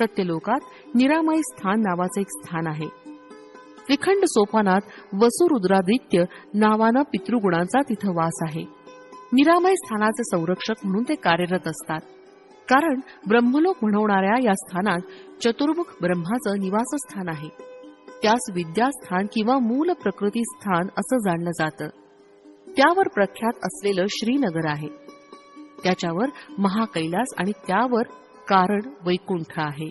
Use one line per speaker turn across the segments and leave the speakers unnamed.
सत्यलोकात निरामय स्थान नावाचं एक स्थान आहे. त्रिखंड सोपानात वसुरुद्रादित्य नावानं पितृगुणांचा तिथं वास आहे. निरामय स्थानाचे संरक्षक म्हणून ते कार्यरत असतात. कारण ब्रह्मलोक म्हणवणाऱ्या या स्थानात चतुर्मुख ब्रह्माचं निवासस्थान आहे. त्यास विद्यास्थान किंवा मूल प्रकृती स्थान असं जाणलं जातं. त्यावर प्रख्यात असलेलं श्रीनगर आहे. त्याच्यावर महाकैलास आणि त्यावर कारण वैकुंठ आहे.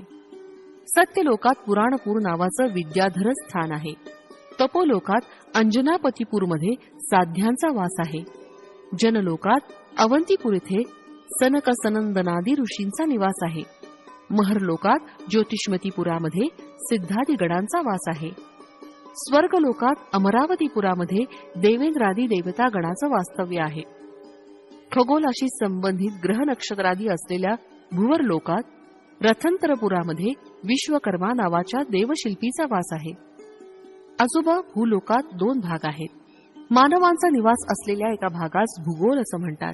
सत्यलोकात पुराणपूर नावाचं विद्याधर स्थान आहे. तपोलोकात अंजनापतीपूरमध्ये साध्यांचा वास आहे. जनलोकात अवंतीपूर इथे सनक सनंदनादी ऋषींचा निवास आहे. महरलोकात ज्योतिष्मतीपुरामध्ये सिद्धादी गणांचा वास आहे. स्वर्गलोकात अमरावतीपुरामध्ये देवेंद्रादी देवता गणाचं वास्तव्य आहे. खगोलाशी संबंधित ग्रह नक्षत्रादी असलेल्या भुवर लोकात रथंतरपुरामध्ये विश्वकर्मा नावाच्या देवशिल्पीचा वास आहे. आजोबा भूलोकात दोन भाग आहेत. मानवांचा निवास असलेल्या एका भागास भूगोल असं म्हणतात.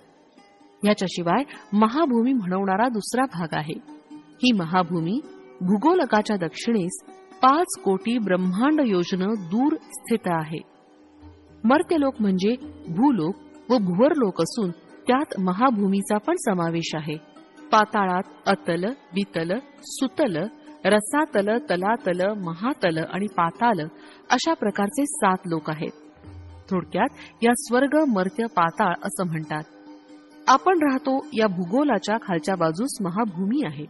ह्याच्याशिवाय महाभूमी म्हणवणारा दुसरा भाग आहे. ही महाभूमी भूगोलकाच्या दक्षिणेस पाच कोटी ब्रह्मांड योजन दूर स्थित आहे. मर्त्यलोक म्हणजे भूलोक व भुवरलोक असून त्यात महाभूमीचा पण समावेश आहे. पाताळात अतल वितल सुतल रसातल तलातल महातल आणि पाताल अशा प्रकारचे सात लोक आहेत. थोडक्यात या स्वर्ग मर्त्य पाताळ असं म्हणतात. आपण राहतो या भूगोलाच्या खालच्या बाजूस महाभूमी आहे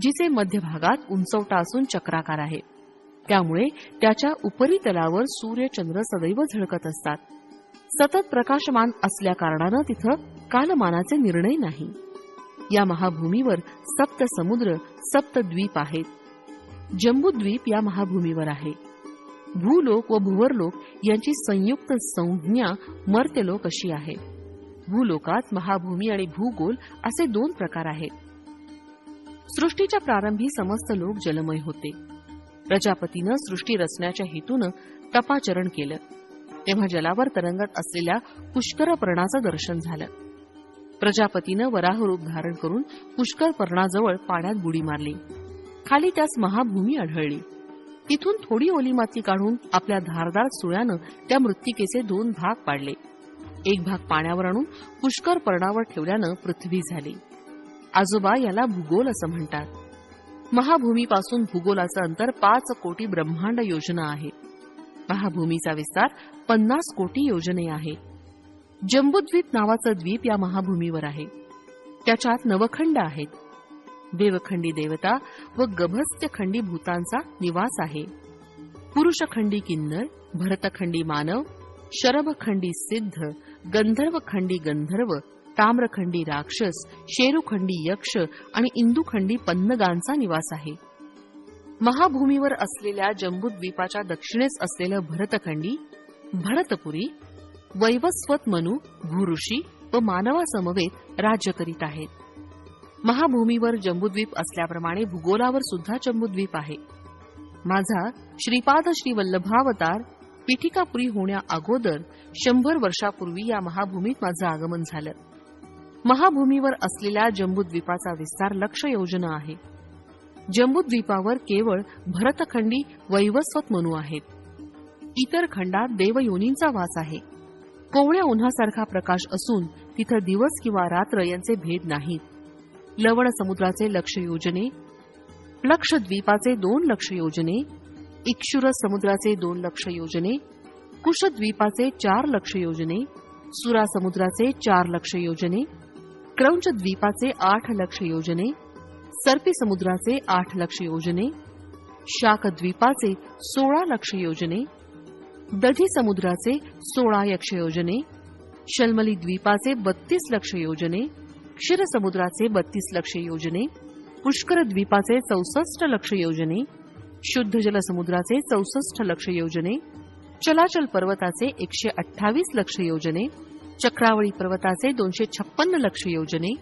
जिचे मध्यभागात उंचवटा असून चक्राकार आहे. त्यामुळे त्याच्या उपरितलावर सूर्यचंद्र सदैव झळकत असतात. सतत प्रकाशमान असल्या कारणानं तिथं कालमानाचे निर्णय नाही. या महाभूमीवर सप्त समुद्र सप्त द्वीप आहेत. जम्बूद्वीप या महाभूमीवर आहे. भूलोक व भुवरलोक यांची संयुक्त संज्ञा मर्त्यलोक अशी आहे. भूलोकात महाभूमी आणि भूगोल असे दोन प्रकार आहेत. सृष्टीच्या प्रारंभी समस्त लोक जलमय होते. प्रजापतीनं सृष्टी रचण्याच्या हेतूनं तपाचरण केलं. तेव्हा जलावर तरंगत असलेल्या पुष्कर पर्णाचं दर्शन झालं. प्रजापतीनं वराह रूप धारण करून पुष्कर पर्णाजवळ पाण्यात बुडी मारली. खाली त्यास महाभूमी आढळली. तिथून थोडी ओली माती काढून आपल्या धारदार सुळ्यानं त्या मृत्तिकेचे दोन भाग पाडले. एक भाग पाण्यावर आणून पुष्कर पर्णावर ठेवल्यानं पृथ्वी झाली. आजोबा याला भूगोल असं म्हणतात. महाभूमीपासून भूगोलाचं अंतर पाच कोटी ब्रह्मांड योजना आहे. महाभूमीचा विस्तार पन्नास कोटी योजने आहे. जम्बूद्वीप नावाचं द्वीप या महाभूमीवर आहे. त्याच्यात नवखंड आहेत. देवखंडी देवता व गभस्त्यखंडी भूतांचा निवास आहे. पुरुषखंडी किन्नर भरतखंडी मानव शरभखंडी सिद्ध गंधर्वखंडी गंधर्व ताम्रखंडी राक्षस शेरुखंडी यक्ष आणि इंदुखंडी पन्नगांचा निवास आहे. महाभूमीवर असलेल्या जम्बूद्वीपाच्या दक्षिणेस असलेलं भरतखंडी भरतपुरी वैवस्वत मनू भूऋषी व मानवासमवेत राज्य करीत आहेत. महाभूमीवर जम्बूद्वीप असल्याप्रमाणे भूगोलावर सुद्धा जम्बूद्वीप आहे. माझा श्रीपाद श्री वल्लभावतार पिठिकापुरी होण्या अगोदर शंभर वर्षापूर्वी या महाभूमीत माझं आगमन झालं. महाभूमीवर असलेल्या जम्बूद्वीपाचा विस्तार लक्ष योजना आहे. जम्बूद्वीपावर केवळ भरतखंडी वैवस्वत मनू आहेत. इतर खंडात देवयोनींचा वास आहे. कोवळ्या उन्हासारखा प्रकाश असून तिथं दिवस किंवा रात्र यांचे भेद नाहीत. लवण समुद्राचे लक्ष योजने लक्षद्वीपाचे दोन लक्ष योजने इक्षुर समुद्राचे दोन लक्ष योजने कुशद्वीपाचे चार लक्ष योजने सुरा समुद्राचे चार लक्ष योजने क्रौंच द्वीपाचे आठ लक्ष योजने सर्पी समुद्राचे आठ लक्ष योजने शाकद्वीपाचे सोळा लक्ष योजने दधी समुद्राचे सोळा यक्ष योजने शल्मली द्वीपाचे बत्तीस लक्ष योजने क्षीर समुद्राचे बत्तीस लक्ष योजने पुष्कर द्वीपाचे चौसष्ट लक्ष योजने शुद्ध जल समुद्राचे चौसष्ट लक्ष योजने चलाचल पर्वताचे एकशे अठ्ठावीस लक्ष योजने चक्रावळी पर्वताचे दोनशे छप्पन्न लक्ष योजने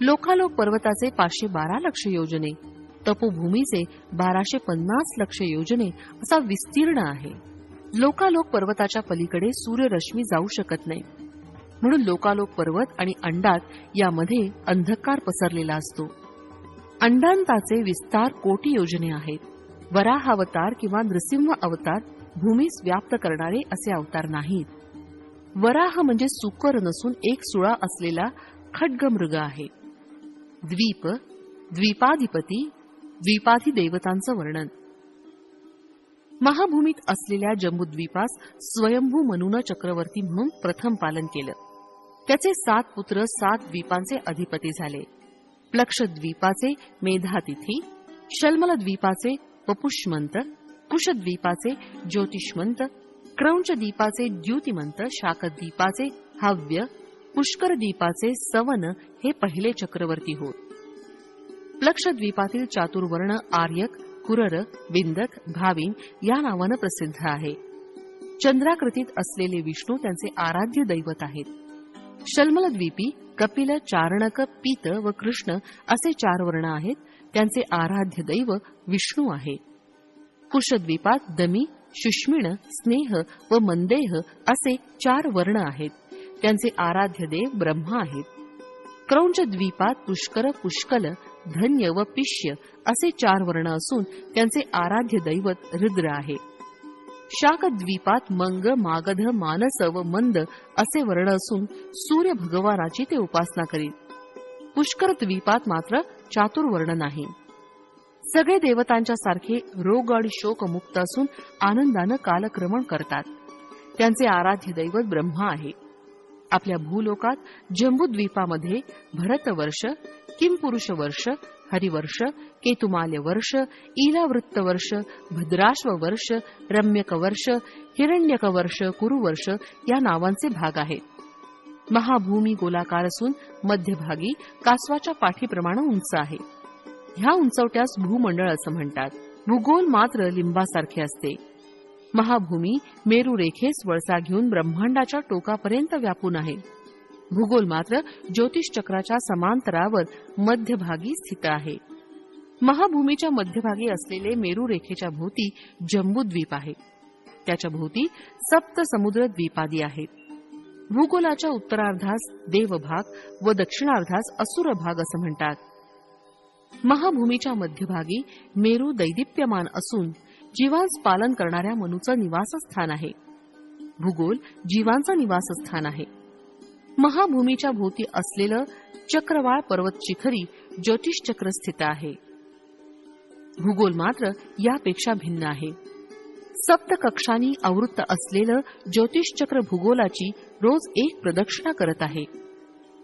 लोकालोक पर्वताचे पाचशे बारा लक्ष योजने तपोभूमीचे बाराशे पन्नास लक्ष योजने असा विस्तीर्ण आहे. लोकालोक पर्वताच्या पलीकडे सूर्यरश्मी जाऊ शकत नाही. म्हणून लोकालोक पर्वत आणि अंडात यामध्ये अंधकार पसरलेला असतो. अंडांताचे विस्तार कोटी योजने आहेत. वराहावतार किंवा नृसिंह अवतार भूमीस व्याप्त करणारे असे अवतार नाहीत. वराह म्हणजे सुकर नसून एक सुळा असलेला खड्गमृग आहे. द्वीप द्वीपाधिपती द्वीपाधी देवतांचं वर्णन. महाभूमीत असलेल्या जम्बूद्वीपास स्वयंभू मनुन चक्रवर्ती म्हणून प्रथम पालन केलं. त्याचे सात पुत्र सात द्वीपांचे अधिपती झाले. प्लक्षद्वीपाचे मेधातिथी शल्मलद्वीपाचे पपुष्मंत कुशद्वीपाचे ज्योतिष्मंत क्रौंचद्वीपाचे द्युतिमंत शाकद्वीपाचे हव्य पुष्करद्वीपाचे सवन हे पहिले चक्रवर्ती होत. प्लक्षद्वीपातील चातुर्वर्ण आर्यक कुरर विंदक भाविन या नावानं प्रसिद्ध आहे. चंद्राकृतीत असलेले विष्णू त्यांचे आराध्य दैवत आहेत. शल्मलद्वीपी कपिल चारणक पीत व कृष्ण असे चार वर्ण आहेत. त्यांचे आराध्य दैव विष्णू आहे. कुशद्वीपात दमी शुष्मिण स्नेह व मंदेह असे चार वर्ण आहेत. त्यांचे आराध्य देव ब्रह्मा आहेत. क्रौंच द्वीपात पुष्कर पुष्कल धन्य व पिष्य असे चार वर्ण असून त्यांचे आराध्य दैवत रुद्र आहे. शाकद्वीपात मंग मागध मानस व मंद असे वर्ण असून सूर्य भगवानाची ते उपासना करीत. पुष्कर द्वीपात मात्र चातुर्वर्ण नाही. सगळे देवतांच्या सारखे रोग आणि शोक मुक्त असून आनंदानं कालक्रमण करतात. त्यांचे आराध्य दैवत ब्रह्मा आहे. आपल्या भूलोकात जम्बूद्वीपामध्ये भरतवर्ष किमपुरुष वर्ष हरिवर्ष केतुमाल्य वर्ष इलावृत्त वर्ष भद्राश्व वर्ष रम्यक वर्ष हिरण्यक वर्ष कुरुवर्ष या नावांचे भाग आहेत. महाभूमी गोलाकार असून मध्यभागी कासवाच्या पाठीप्रमाणे उंच आहे. ह्या उंचवट्यास भूमंडळ असं म्हणतात. भूगोल मात्र लिंबासारखे असते. महाभूमी मेरू रेखेस वळसा घेऊन ब्रह्मांडाच्या टोकापर्यंत व्यापून आहे. भूगोल मात्र ज्योतिष चक्राच्या समांतरावर मध्यभागी स्थित आहे. महाभूमीच्या मध्यभागी असलेले मेरू रेखेच्या भोवती जम्बूद्वीप आहे. त्याच्या भोवती सप्त समुद्र द्वीपादी आहेत भूगोलाच्या उत्तरार्धास देवभाग व दक्षिणार्धास असुर भाग असं म्हणतात. महाभूमीच्या मध्यभागी मेरू दैदिप्यमान असून जीवांस पालन करणाऱ्या मनूचं निवासस्थान आहे. भूगोल जीवांचं निवासस्थान आहे. महाभूमीच्या भोवती असलेलं चक्रवाळ पर्वत शिखरी ज्योतिष चक्र स्थित आहे. भूगोल मात्र यापेक्षा भिन्न आहे. सप्त कक्षांनी आवृत्त असलेलं ज्योतिष चक्र भूगोलाची रोज एक प्रदक्षिणा करत आहे.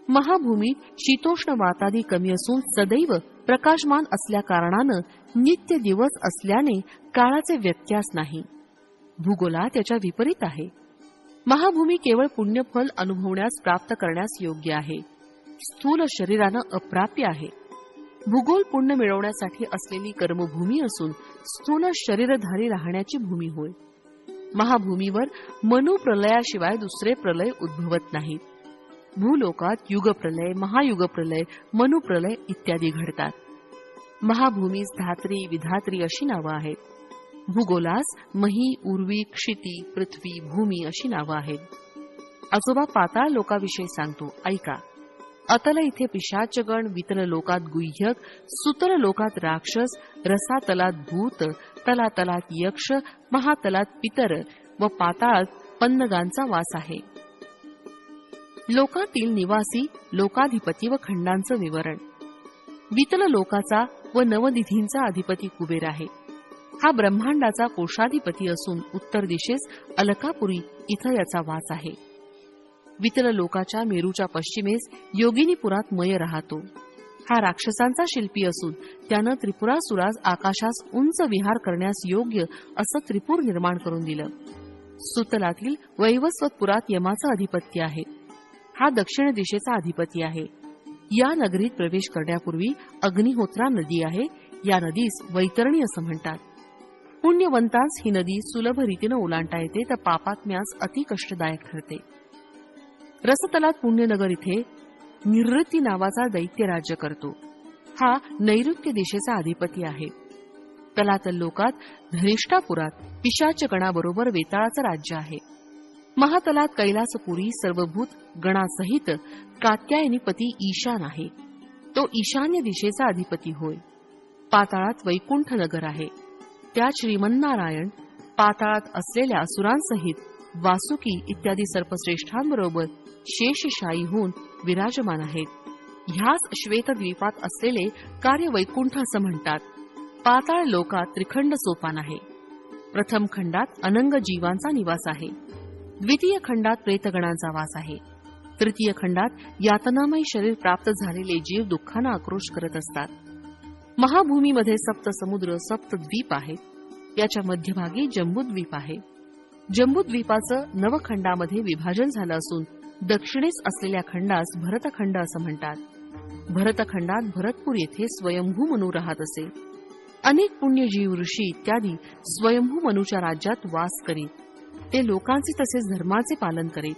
महाभूमी शीतोष्ण वातादी कमी असून सदैव प्रकाशमान असल्या कारणानं नित्य दिवस असल्याने काळाचे व्यत्यास नाही. भूगोला त्याच्या विपरीत आहे. महाभूमी केवळ पुण्यफल अनुभवण्यास प्राप्त करण्यास योग्य आहे. स्थूल शरीरानं अप्राप्य आहे. भूगोल पुण्य मिळवण्यासाठी असलेली कर्मभूमी असून स्थूल शरीरधारी राहण्याची भूमी होय. महाभूमीवर मनुप्रलयाशिवाय दुसरे प्रलय उद्भवत नाहीत. भूलोकात युगप्रलय महायुगप्रलय मनुप्रलय इत्यादी घडतात. महाभूमीस धात्री विधात्री अशी नावं आहेत. भूगोलास मही उर्वी क्षिती पृथ्वी भूमी अशी नावं आहेत. आजोबा पाताळ लोकाविषयी सांगतो ऐका अतल इथे पिशाचगण वितल लोकात गुह्यक सुतल लोकात राक्षस रसातलात भूत तलातलात यक्ष महातलात पितर व पाताळात पन्नगांचा वास आहे. लोकातील निवासी लोकाधिपती व खंडांचं विवरण. वितल लोकाचा व नवनिधींचा अधिपती कुबेर आहे. हा ब्रह्मांडाचा कोशाधिपती असून उत्तर दिशेस अलकापुरी इथं याचा वास आहे. वितल लोकाच्या मेरूच्या पश्चिमेस योगिनीपुरात मय राहतो. हा राक्षसांचा शिल्पी असून त्यानं त्रिपुरासुरास आकाशास उंच विहार करण्यास योग्य असं त्रिपूर निर्माण करून दिलं. सुतलातील वैवस्वतपुरात यमाचं अधिपत्य आहे. हा दक्षिण दिशेचा अधिपती आहे. या नगरीत प्रवेश करण्यापूर्वी अग्निहोत्रा नदी आहे. या नदीस वैतरणी असं म्हणतात. पुण्यवंतास ही नदी सुलभ रीतीनं ओलांडता येते तर पापात्म्यास अति कष्टदायक ठरते. रसतलात पुण्यनगर इथे निवृत्ती नावाचा दैत्य राज्य करतो. हा नैऋत्य दिशेचा अधिपती आहे. तलातल लोकात धनिष्ठापुरात पिशाचकणाबरोबर वेताळाचं राज्य आहे. महातलात कैलासपुरी सर्वभूत गणासहित कात्यायनीपती ईशान आहे. तो ईशान्य दिशेचा अधिपती होय. पाताळात वैकुंठ नगर आहे. त्यात श्रीमन्नारायण पाताळात असलेल्या असुरांसहित वासुकी इत्यादी सर्पश्रेष्ठांबरोबर शेषशाही होऊन विराजमान आहेत. ह्याच श्वेतद्वीपात असलेले कार्य वैकुंठ असं म्हणतात. पाताळ लोकात त्रिखंड सोपान आहे. प्रथम खंडात अनंग जीवांचा निवास आहे. द्वितीय खंडात प्रेतगणांचा वास आहे. तृतीय खंडात यातनामय शरीर प्राप्त झालेले जीव दुःखानं आक्रोश करत असतात. महाभूमीमध्ये सप्त समुद्र सप्त द्वीप आहेत. याच्या मध्यभागी जम्बूद्वीप आहे. जम्बूद्वीपाचं नवखंडामध्ये विभाजन झालं असून दक्षिणेस असलेल्या खंडास भरतखंड असं म्हणतात. भरतखंडात भरतपूर येथे स्वयंभू मनू राहत असे. अनेक पुण्यजीव ऋषी इत्यादी स्वयंभू मनूच्या राज्यात वास करीत ते लोकांचे तसेच धर्माचे पालन करीत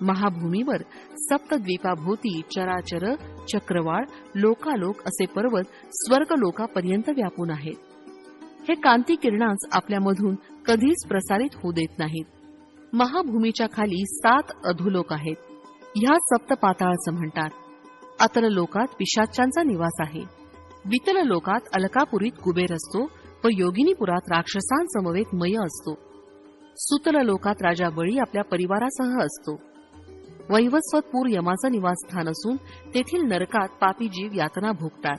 महाभूमीवर सप्तद्वीपाभोवती चराचर चक्रवाळ लोकालोक असे पर्वत स्वर्गलोकापर्यंत व्यापून आहेत. हे कांती किरणांस आपल्यामधून कधीच प्रसारित होऊ देत नाहीत. महाभूमीच्या खाली सात अधोलोक आहेत. ह्या सप्तपाताळचं म्हणतात. अतल लोकात पिशाच्यांचा निवास आहे. वितल लोकात अलकापुरीत कुबेर असतो व योगिनीपुरात राक्षसांसमवेत मय असतो. सुतल लोकात राजा बळी आपल्या परिवारासह असतो. वैवस्वतपूर यमाचं निवासस्थान असून तेथील नरकात पापी जीव यातना भोगतात.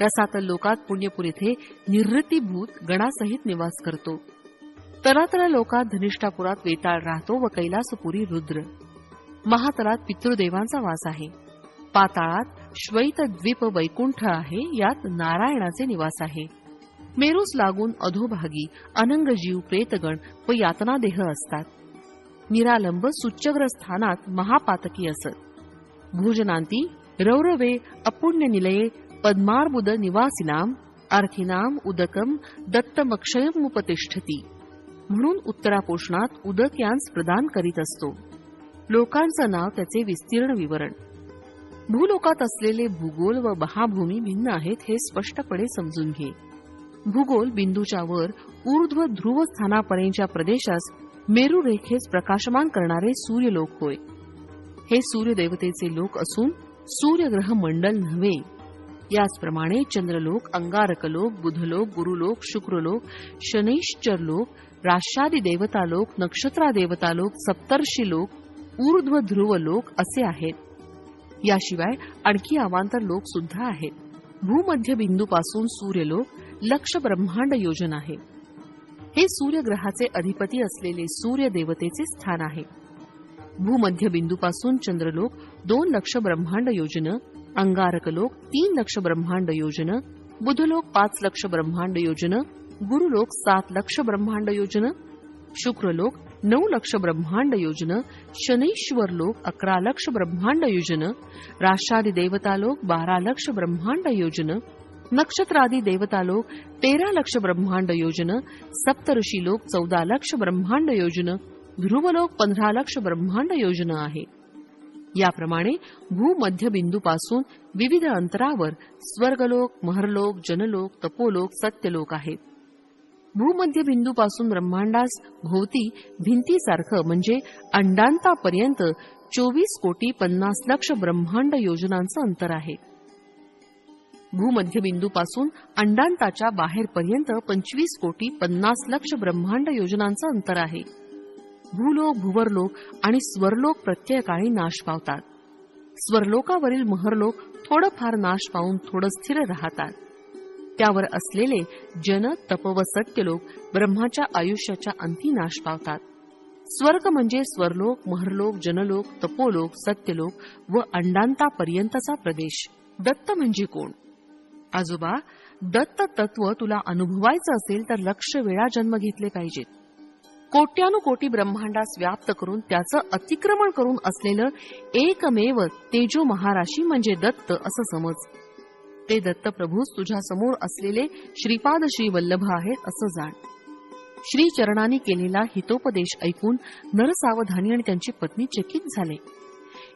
रसातल लोकात पुण्यपूर येथे निर्वृत्तीभूत गणासहित निवास करतो. तरातरा लोकात धनिष्ठापुरात वेताळ राहतो व कैलासपुरी रुद्र. महातलात पितृदेवांचा वास आहे. पाताळात श्वैत द्वीप वैकुंठ आहे यात नारायणाचे निवास आहे. मेरूस लागून अधोभागी अनंग जीव प्रेतगण व यातनादेह असतात. निरालंब सुच्चग्र स्थानात महापातकी असत. भोजनांती रौरवे अपुण्य निलये पद्मार्बुद निवासिनाम अर्थिनाम उदकम दत्तमक्षयमुपतिष्ठती. म्हणून उत्तरापोषणात उदक यांस प्रदान करीत असतो. लोकांचं नाव त्याचे विस्तीर्ण विवरण. भूलोकात असलेले भूगोल व महाभूमी भिन्न आहेत हे स्पष्टपणे समजून घे. भूगोल बिंदूच्या वर ऊर्ध्व ध्रुव स्थानापर्यंतच्या प्रदेशास मेरू रेखेस प्रकाशमान करणारे सूर्यलोक होय. हे सूर्यदेवतेचे लोक असून सूर्यग्रह मंडल नव्हे. याचप्रमाणे चंद्रलोक अंगारकलोक बुधलोक गुरुलोक शुक्रलोक शनैश्चरलोक राष्ट्रादी देवतालोक नक्षत्रा देवतालोक सप्तर्षी लोक ऊर्ध्व ध्रुव लोक असे आहेत. याशिवाय आणखी अवांतर लोक सुद्धा आहेत. भूमध्य बिंदूपासून सूर्यलोक लक्ष ब्रह्मांड योजन आहे. हे सूर्यग्रहाचे अधिपती असलेले सूर्य देवतेचे स्थान आहे. भूमध्य बिंदूपासून चंद्रलोक दोन लक्ष ब्रह्मांड योजन अंगारकलोक तीन लक्ष ब्रह्मांड योजन बुधलोक पाच लक्ष ब्रह्मांड योजन गुरुलोक सात लक्ष ब्रह्मांड योजन शुक्रलोक नऊ लक्ष ब्रह्मांड योजन शनैश्वर लोक अकरा लक्ष ब्रह्मांड योजन राष्ट्रादी देवतालोक बारा लक्ष ब्रह्मांड योजन नक्षत्रादी देवतालोक तेरा लक्ष ब्रह्मांड योजन सप्तऋषी लोक चौदा लक्ष ब्रह्मांड योजन ध्रुवलोक पंधरा लक्ष ब्रह्मांड योजन आहे. याप्रमाणे भूमध्यबिंदूपासून विविध अंतरावर स्वर्गलोक महरलोक जनलोक तपोलोक सत्यलोक आहेत भूमध्यबिंदूपासून ब्रह्मांडास भोवती भिंतीसारखं म्हणजे अंडांतापर्यंत चोवीस कोटी पन्नास लक्ष ब्रह्मांड योजनांचं अंतर आहे. भूमध्यबिंदूपासून अंडांताच्या बाहेरपर्यंत पंचवीस कोटी पन्नास लक्ष ब्रह्मांड योजनांचं अंतर आहे. भूलोक भुवरलोक आणि स्वरलोक प्रत्ययकाळी नाश पावतात. स्वरलोकावरील महरलोक थोडंफार नाश पावून थोडं स्थिर राहतात. त्यावर असलेले जन तप व सत्यलोक ब्रह्माच्या आयुष्याच्या अंती नाश पावतात. स्वर्ग म्हणजे स्वरलोक महरलोक जनलोक तपोलोक सत्यलोक व अंडांतापर्यंतचा प्रदेश. दत्त म्हणजे कोण? आजोबा दत्त तत्व तुला अनुभवायचं असेल तर लक्ष वेळा जन्म घेतले पाहिजेत. कोट्यानुकोटी ब्रह्मांडास व्याप्त करून त्याचं अतिक्रमण करून असलेलं एकमेव तेजो महाराशी म्हणजे दत्त असं समज. ते दत्तप्रभूच तुझ्या समोर असलेले श्रीपाद श्री वल्लभ आहेत असं जाण. श्री चरणाने केलेला हितोपदेश ऐकून नरसावधानी आणि त्यांची पत्नी चकित झाले.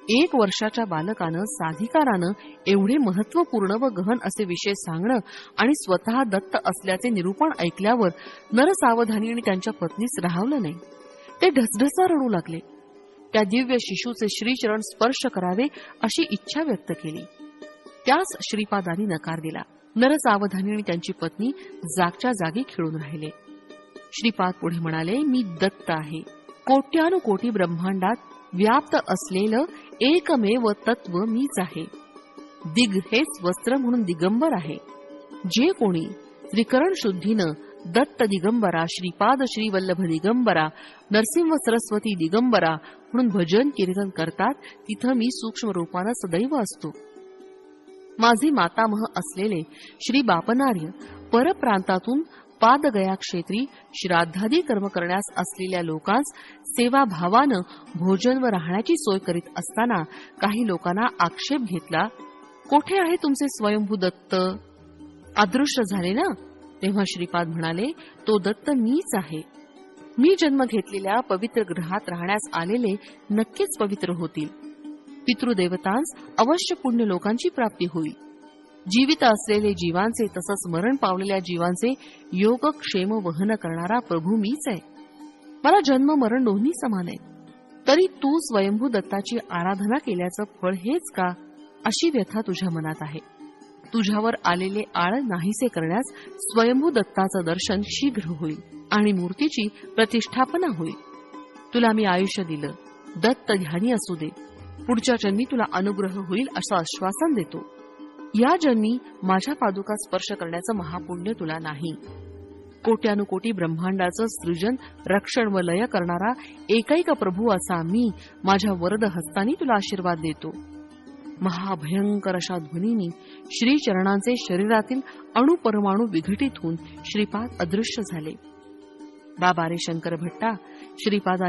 एक वर्षाच्या बालकानं साधिकारानं एवढे महत्त्वपूर्ण व गहन असे विषय सांगणं आणि स्वतः दत्त असल्याचे निरूपण ऐकल्यावर नरसावधानी आणि त्यांच्या पत्नीस राहवलं नाही. ते ढसढसा रडू लागले. त्या दिव्य शिशूचे श्रीचरण स्पर्श करावे अशी इच्छा व्यक्त केली. त्यास श्रीपादांनी नकार दिला. नरसावधानी आणि त्यांची पत्नी जागच्या जागी खिळून राहिले. श्रीपाद पुढे म्हणाले मी दत्त आहे. कोट्यानुकोटी ब्रह्मांडात व्याप्त असलेलं एकमेव तत्व मीच आहे. दिग हेच वस्त्र म्हणून दिगंबर आहे. जे कोणी त्रिकरण शुद्धीनं दत्त दिगंबरा श्रीपाद श्रीवल्लभ दिगंबरा नरसिंह सरस्वती दिगंबरा म्हणून भजन कीर्तन करतात तिथं मी सूक्ष्म रूपानं सदैव असतो. माझे मातामह असलेले श्री बापनार्य परप्रांतातून पादगया क्षेत्री श्राद्धादी कर्म करण्यास असलेल्या लोकांस सेवाभावानं भोजन व राहण्याची सोय करीत असताना काही लोकांना आक्षेप घेतला कोठे आहे तुमचे स्वयंभू दत्त? अदृश्य झाले ना? तेव्हा श्रीपाद म्हणाले तो दत्त मीच आहे. मी जन्म घेतलेल्या पवित्र ग्रहात राहण्यास आलेले नक्कीच पवित्र होतील. पितृदेवतांस अवश्य पुण्य लोकांची प्राप्ती होईल. जीवित असलेले जीवांचे तसंच मरण पावलेल्या जीवांचे योगक्षेम वहन करणारा प्रभू मीच आहे. मला जन्म मरण दोन्ही समान आहे तरी तू स्वयंभू दत्ताची आराधना केल्याचं फळ हेच का अशी व्यथा तुझ्या मनात आहे? तुझ्यावर आलेले आळ नाहीसे करण्यास स्वयंभू दत्ताचं दर्शन शीघ्र होईल आणि मूर्तीची प्रतिष्ठापना होईल. तुला मी आयुष्य दिलं दत्त ध्यानी असू दे. पुढच्या जन्मी तुला अनुग्रह होईल असं आश्वासन देतो. या जन्मी माझ्या पादुका स्पर्श करण्याचं महापुण्य तुला नाही. कोट्यानुकोटी ब्रह्मांडाचं सृजन रक्षण व लय करणारा एकैक प्रभू असा मी माझ्या वरद हस्तानी तुला आशीर्वाद देतो. महाभयंकर अशा ध्वनीनी श्रीचरणांचे शरीरातील अणुपरमाणू विघटित होऊन श्रीपाद अदृश्य झाले. बाबा रे शंकर भट्टा श्रीपादांनी